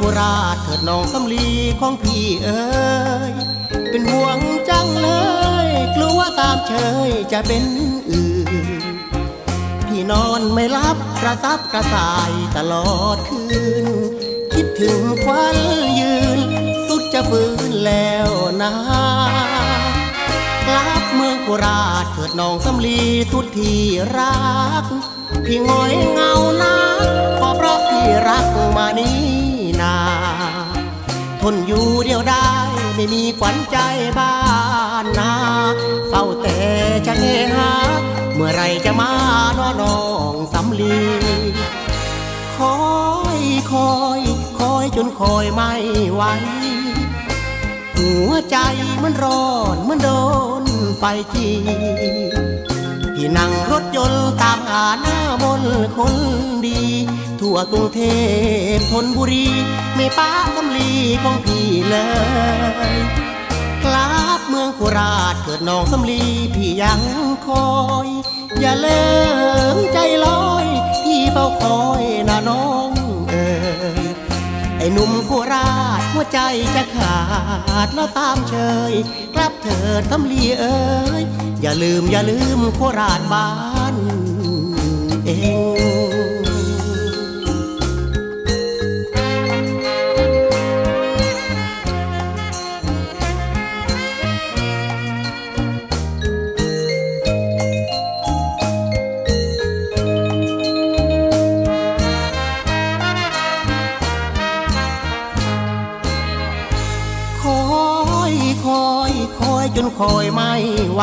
ภูราตเถิดน้องสำลีของพี่เอ๋ยเป็นห่วงจังเลย กลัวตามเชยจะเป็นอื่น พี่นอนไม่หลับกระซับกระส่ายตลอดคืน คิดถึงควันยืน สุดจะฟื้นแล้วนะกลับเมืองโคราชเกิดน้องสำลีสุดที่รัก พี่ง ทนอยู่เดียวได้ ไม่มีขวัญใจบ้านนาเฝ้าแต่จะเงหา เมื่อไรจะมาน้อน้องสำลีคอยคอยคอยจนคอยไม่ไหวหัวใจมันร้อนมันโดนไฟจี พี่นั่งรถยนต์ตามหาหน้ามนคนดี ทั่วกรุงเทพธนบุรี ไม่ป้าสำลีของพี่เลยกลับเมืองโคราชเกิดน้องสำลีพี่ยังคอย อย่าเลิมใจลอย พี่เฝ้าคอยนะน้องเอ๋ยไอ้หนุ่มโคราชหัวใจจะขาดแล้วตามเชย กลับเถิดสำลีเอ้ย อย่าลืมอย่าลืมโคราชบ้านเอง จนคอยไม่ไหว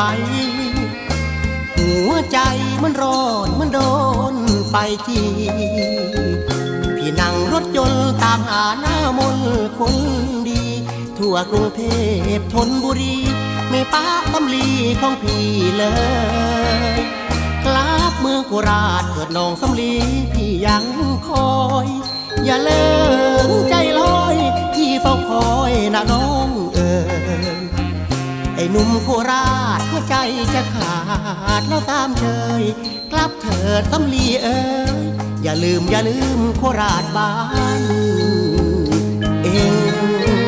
หัวใจมันร้อนมันโดนไฟจีพี่นั่งรถยนต์ตามหาหน้ามนต์คนดี ทั่วกรุงเทพธนบุรี ไม่ป้าตำลีของพี่เลยกลับเมืองโคราชเกิดนองสำลีพี่ยังคอย อย่าเลิกใจลอย หนุ่มโคราชหัวใจจะขาดแล้วตามเชยกลับเถิดสำลีเอ๋ยอย่าลืมอย่าลืมโคราชบ้านเอง